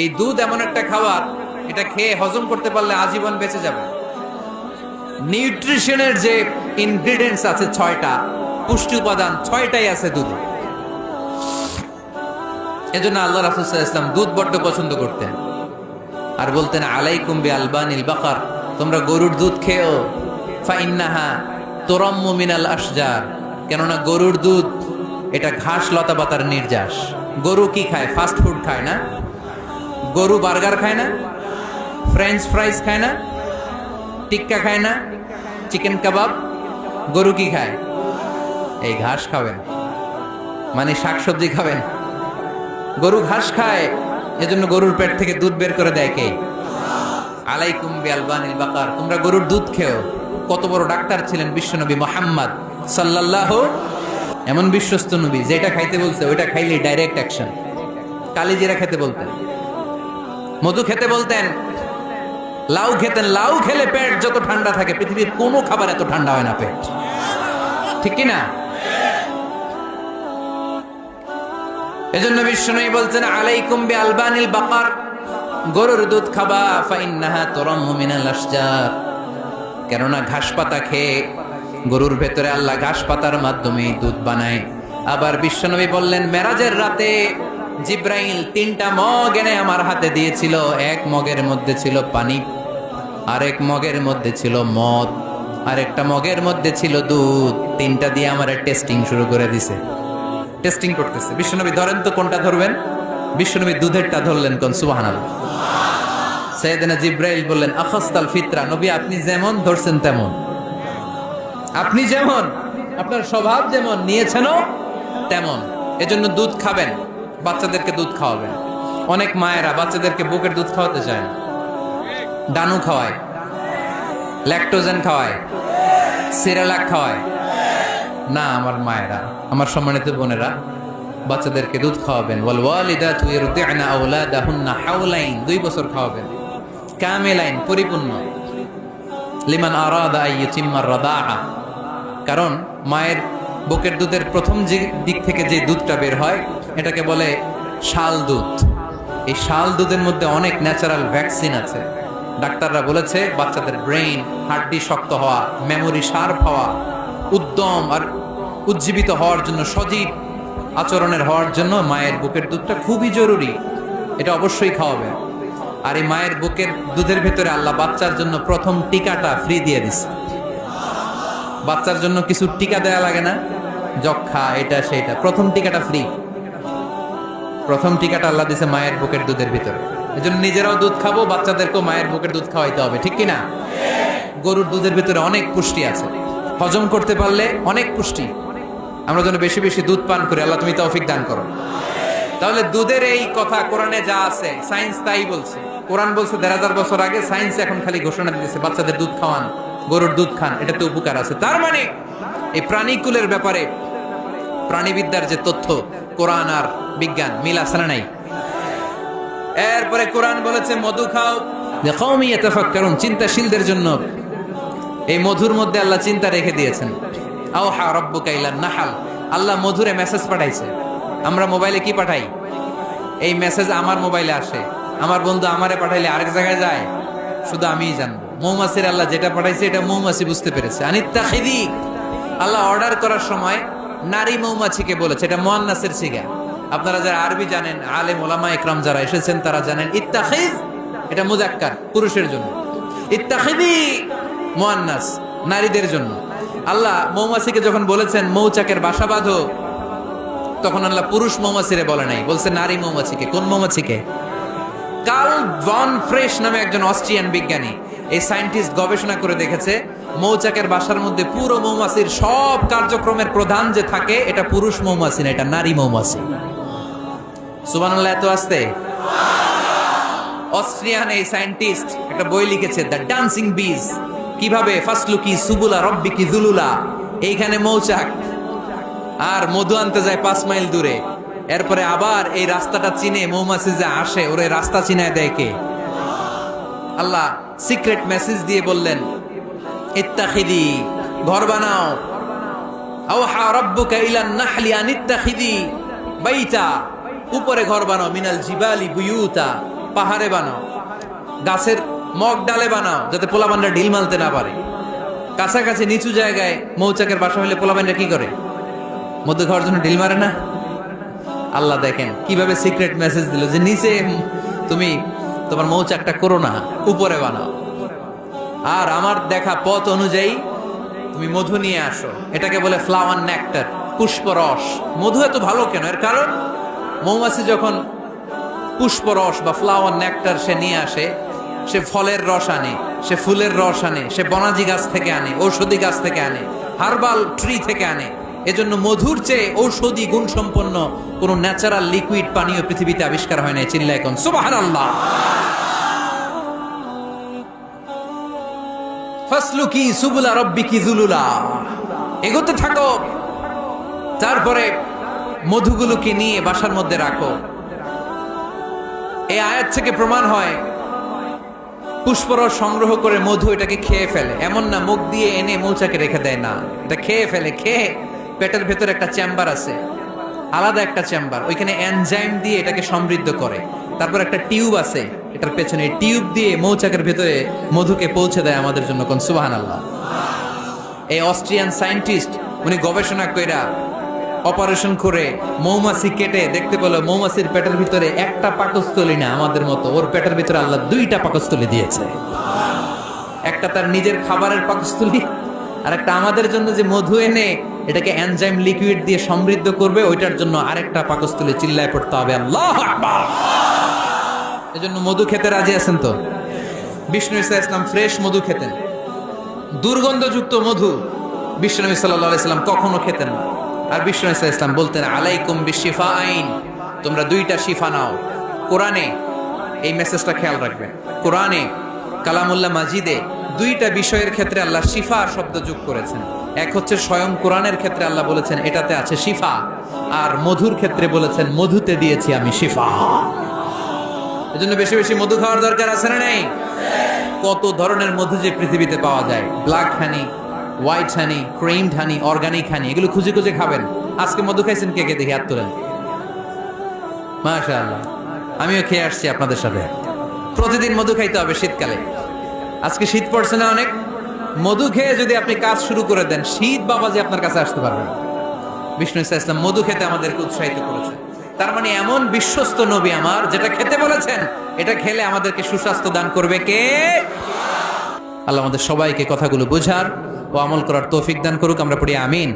এই দুধ এমন একটা খাবার, এটা খেয়ে হজম করতে পারলে আজীবন বেঁচে যাবে। নিউট্রিশনের যে ইনগ্রিডিয়েন্টস আছে ছয়টা, পুষ্টি উপাদান ছয়টাই আছে দুধে। এজন্য আল্লাহ রাসুল ইসলাম দুধ বড্ড পছন্দ করতেন। আর বলতেন, আলাইকুম বি আলবানিল বাকার তোমরা গরুর দুধ খেও। ফাইন্নাহা তোরম মিনাল আসজার কেননা গরুর দুধ, এটা ঘাস লতা পাতার নির্যাস। গরু কি খায়? ফাস্ট ফুড খায় না? গরু বার্গার খায় না ফ্রেঞ্চ ফ্রাইজ খায় না, টিক্কা খায় না চিকেন কাবাব গরু কি খায়? এই ঘাস খাবেন মানে শাকসবজি খাবেন গরু ঘাস খায়, এজন্য গরুর পেট থেকে দুধ বের করে দেয় কে? আলাইকুম বিআলবানিল বাকার। তোমরা গরুর দুধ খেও। কত বড় ডাক্তার ছিলেন বিশ্বনবী মোহাম্মদ সাল্লাল্লাহ, এমন বিশ্বস্ত নবী, যেটা খাইতে বলছে, ওইটা খাইলে ডাইরেক্ট অ্যাকশন কালিজিরা খেতে বলতেন। মধু খেতে বলতেন, লাউ খেতেন, লাউ খেলে পেট যত ঠান্ডা থাকে, পৃথিবীর কোনো খাবার এত ঠান্ডা হয় না পেট। ঠিক কি না? এজন্য বিষ্ণুই বলছেন, আলাইকুম বি আলবানিল বাকার, গরুর দুধ খাবা, ফাইন্নাহা তরাম্মু মিনাল আশজার। কেননা ঘাস পাতা খেয়ে গরুর ভেতরে আল্লাহ ঘাস পাতার মাধ্যমে দুধ বানায়। আবার বিশ্বনবী বললেন, মেরাজের রাতে জিব্রাইল তিনটা মগ এনে আমার হাতে দিয়েছিল। এক মগের মধ্যে ছিল পানি, আরেক মগের মধ্যে ছিল মদ আর একটা মগের মধ্যে ছিল দুধ। তিনটা দিয়ে আমার টেস্টিং শুরু করে দিছে। টেস্টিং করতেছে। বিশ্বনবী, ধরেন তো কোনটা ধরবেন? বিশ্বনবী দুধেরটা ধরলেন কোন? সুবাহানাল সৈয়দনা জিব্রাইল বললেন, আখস্তাল ফিতরা, নবী আপনি যেমন ধরছেন তেমন। আপনি যেমন, আপনার স্বভাব যেমন, নিয়েছেনও তেমন। এজন্য দুধ খাবেন। বাচ্চাদেরকে দুধ খাওয়াবেন। অনেক মায়েরা বাচ্চাদেরকে বুকের দুধ খাওয়াতে চায় না। ডানু খাওয়ায়, ল্যাকটোজেন খাওয়ায়, সিরালাক খাওয়ায়। না, আমার মায়েরা, আমার সম্মানিত বোনেরা, বাচ্চাদেরকে দুধ খাওয়াবেন। বল ওয়াল ওয়ালিদাতু ইরদি'না আওলাদাহুন্না হাওলাইন, দুই বছর খাওয়াবেন। কামিলাইন, পরিপূর্ণ। লিমান আরাদা আই ইউতিম্মার রাদাআ। কারণ মায়ের বুকের দুধের প্রথম যে দিক থেকে যে দুধটা বের হয় এটাকে বলে শাল দুধ। এই শাল দুধের মধ্যে অনেক ন্যাচারাল ভ্যাকসিন আছে। ডাক্তাররা বলেছে বাচ্চাদের ব্রেইন হাড্ডি শক্ত হওয়া মেমোরি শার্প হওয়া, উদ্যম আর উজ্জীবিত হওয়ার জন্য, সজীব আচরণের হওয়ার জন্য মায়ের বুকের দুধটা খুবই জরুরি। এটা অবশ্যই খাওয়াবে। আর এই মায়ের বুকের দুধের ভেতরে আল্লাহ বাচ্চার জন্য প্রথম টিকাটা ফ্রি দিয়ে দিছে। বাচ্চার জন্য কিছু টিকা দেয়া লাগে না। যক্ষা এটা, সেটা। প্রথম টিকাটা ফ্রি প্রথম টিকাটা আল্লাহ দিছে মায়ের বুকের দুধের ভিতরে। জন্য নিজেরাও দুধ খাব, বাচ্চাদেরকেও মায়ের বুকের দুধ খাওয়াইতে হবে, ঠিক কি না গরুর দুধের ভিতরে অনেক পুষ্টি আছে। হজম করতে পারলে অনেক পুষ্টি। আমরা যেন বেশি বেশি দুধ পান করি, আল্লাহ তুমি তৌফিক দান করো। তাহলে দুধের এই কথা কোরআনে যা আছে, সায়েন্স তাই বলছে। কোরআন বলছে, দেড় হাজার বছর আগে সায়েন্স এখন খালি ঘোষণা দিতেছে বাচ্চাদের দুধ খাওয়ান, গরুর দুধ খান, এটাতে উপকার আছে। তার মানে এই প্রাণীকুলের ব্যাপারে প্রাণীবিদ্যার যে তথ্য, কোরআন আর বিজ্ঞান, মিল না নাই? এরপরে কোরআন বলেছে, মধু খাও। যে কওমি ইয়াতাফাক্কারুন, চিন্তাশীলদের জন্য এই মধুর মধ্যে আল্লাহ চিন্তা রেখে দিয়েছেন। আও হা রব্বুকা ইলান নাহাল। আল্লাহ মধুরে মেসেজ পাঠাইছে। আমরা মোবাইলে কি পাঠাই? এই মেসেজ আমার মোবাইলে আসে। আমার বন্ধু আমারে পাঠাইলে আরেক জায়গায় যায়। শুধু আমিই জানব। মৌমাছির আল্লাহ যেটা পাঠাইছে, এটা মৌমাছি বুঝতে পেরেছে। আনিত্তা খিদি আল্লাহ অর্ডার করার সময় নারী মৌমাছিকে বলেছে, এটা মোয়ান্নাসের সিগা আপনারা যারা আরবি জানেন, আলেম, ওলামা একরাম যারা এসেছেন, তারা জানেন ইত্তাখিজ এটা মুজাক্কার পুরুষের জন্য। ইত্তাখিদি মোয়ান্নাস, নারীদের জন্য। আল্লাহ মৌমাছিকে যখন বলেছেন, মৌচাকের বাসা বাঁধো, তখন আল্লাহ পুরুষ মৌমাছিরে বলে নাই। বলছে, নারী মৌমাছিকে, কোন মৌমাছিকে? কার্ল ভন ফ্রেশ নামে একজন অস্ট্রিয়ান বিজ্ঞানী, এই সায়েন্টিস্ট গবেষণা করে দেখেছে মৌচাকের বাসার মধ্যে পুরো মৌমাছির সব কার্যক্রমের প্রধান যে থাকে, এটা পুরুষ মৌমাছি না, এটা নারী মৌমাছি। সুবহানাল্লাহ, এত আসতে? অস্ট্রিয়ান এই সায়েন্টিস্ট একটা বই লিখেছে, দ্য ডান্সিং বিজ কীভাবে? ফাসলুকি সুবুলা রব্বিকি জুলুলা এইখানে মৌচাক। আর মধু আনতে যায় পাঁচ মাইল দূরে। এরপরে আবার এই রাস্তাটা চিনে মৌমাছি যে আসে, ওরে রাস্তা চিনায় দেয় কে? আল্লাহ, সিক্রেট মেসেজ দিয়ে বললেন ইত্তাখিদি, ঘর বানাও। আওহা রব্বুকা ইলান নাহলি আন ইত্তাখিদি, বাইতা। উপরে ঘর বানাও, মিনাল জিবালি বুয়ুতা। পাহাড়ে বানাও। গাছের মগ ডালে বানাও, যাতে পোলাবানরা ঢিল মালতে না পারে। কাছাকাছি নিচু জায়গায় মৌচাকের বাসা হলে পোলাবানরা কি করে? মধ্যে ঘর জন্য ঢিল মারে না? আল্লাহ দেখেন, কীভাবে সিক্রেট মেসেজ দিল যে, নিচে, তুমি তোমার মৌচাকটা করো না, উপরে বানাও। আর আমার দেখা পথ অনুযায়ী তুমি মধু নিয়ে আসো। এটাকে বলে ফ্লাওয়ার নেকটার, পুষ্পরস। মধু এত ভালো কেন? এর কারণ, মৌমাছি যখন পুষ্পরস বা ফ্লাওয়ার নেকটার সে নিয়ে আসে, সে ফলের রস আনে, সে ফুলের রস আনে, সে বনাজি গাছ থেকে আনে, ঔষধি গাছ থেকে আনে, হার্বাল ট্রি থেকে আনে। এজন্য মধুর চেয়ে ঔষধি গুণসম্পন্ন কোনো ন্যাচারাল লিকুইড পানীয় পৃথিবীতে আবিষ্কার হয় না চিল্লা এখন সুবাহ আল্লাহ ফাসলুকি সুবুলা রব্বিকি জুলুলা। এগোতে থাকো। তারপরে মধুগুলোকে নিয়ে বাসার মধ্যে রাখো। এই আয়াত থেকে প্রমাণ হয়, পুষ্পরস সংগ্রহ করে মধু এটাকে খেয়ে ফেলে। এমন না, মুখ দিয়ে এনে মৌচাকে রেখে দেয় না। এটা খেয়ে ফেলে, খেয়ে পেটের ভেতর একটা চেম্বার আছে। আলাদা একটা চেম্বার। ওইখানে এনজাইম দিয়ে এটাকে সমৃদ্ধ করে। তারপর একটা টিউব আছে, এটার পেছনে টিউব দিয়ে মৌচাকের ভেতরে মধুকে পৌঁছে দেয় আমাদের জন্য কোন সুবাহান আল্লাহ এই অস্ট্রিয়ান সায়েন্টিস্ট, উনি গবেষণা কইরা অপারেশন করে মৌমাছি কেটে, দেখতে পেল মৌমাছির পেটের ভিতরে একটা পাকস্থলী না আমাদের মতো, ওর পেটের ভিতরে আল্লাহ দুইটা পাকস্থলী দিয়েছে। একটা তার নিজের খাবারের পাকস্থলী আর একটা আমাদের জন্য যে মধু এনে এটাকে এনজাইম লিকুইড দিয়ে সমৃদ্ধ করবে, ওইটার জন্য আরেকটা পাকস্থলী চিল্লায় পড়তে হবে। আল্লাহ এজন্য মধু খেতে রাজি আছেন তো? বিষ্ণু ইসা ইসলাম ফ্রেশ মধু খেতেন। দুর্গন্ধযুক্ত মধু বিশ্বনবী সাল্লাহ ইসলাম কখনো খেতেন না। আর বিষ্ণু ইসা ইসলাম বলতেন, আলাইকুম বিশিফা আইন তোমরা দুইটা শিফা নাও। কোরআনে এই মেসেজটা খেয়াল রাখবেন। কোরআনে কালামুল্লাহ মাজিদে দুইটা বিষয়ের ক্ষেত্রে আল্লাহ শিফা শব্দ যোগ করেছেন। এক হচ্ছে স্বয়ং কোরআনের ক্ষেত্রে আল্লাহ বলেছেন, এটাতে আছে শিফা। আর মধুর ক্ষেত্রে বলেছেন, মধুতে দিয়েছি আমি শিফা। এজন্য বেশি বেশি মধু খাওয়ার দরকার আছে না নেই? কত ধরনের মধু যে পৃথিবীতে পাওয়া যায়। Black honey white honey creamed honey organic honey এগুলো খুঁজে খুঁজে খাবেন। আজকে মধু খাইছেন কে কে? দেখি, হাত তোলেন। মাশাআল্লাহ। আমিও খেয়ে আসছি আপনাদের সাথে। প্রতিদিন মধু খাইতে হবে শীতকালে। আজকে শীত পড়ছে না অনেক? মধু খেয়ে যদি আপনি কাজ শুরু করে দেন, শীত বাবা যে আপনার কাছে আসতে পারবেন বিষ্ণু ইসা ইসলাম মধু খেতে আমাদেরকে উৎসাহিত করেছে তার মানে এমন বিশ্বস্ত নবী আমার, যেটা খেতে বলেছেন, এটা খেলে আমাদেরকে সুস্বাস্থ্য দান করবে কে? আল্লাহ আমাদের সবাইকে কথাগুলো বোঝার ও আমল করার তৌফিক দান করুক, আমরা পড়ি আমিন।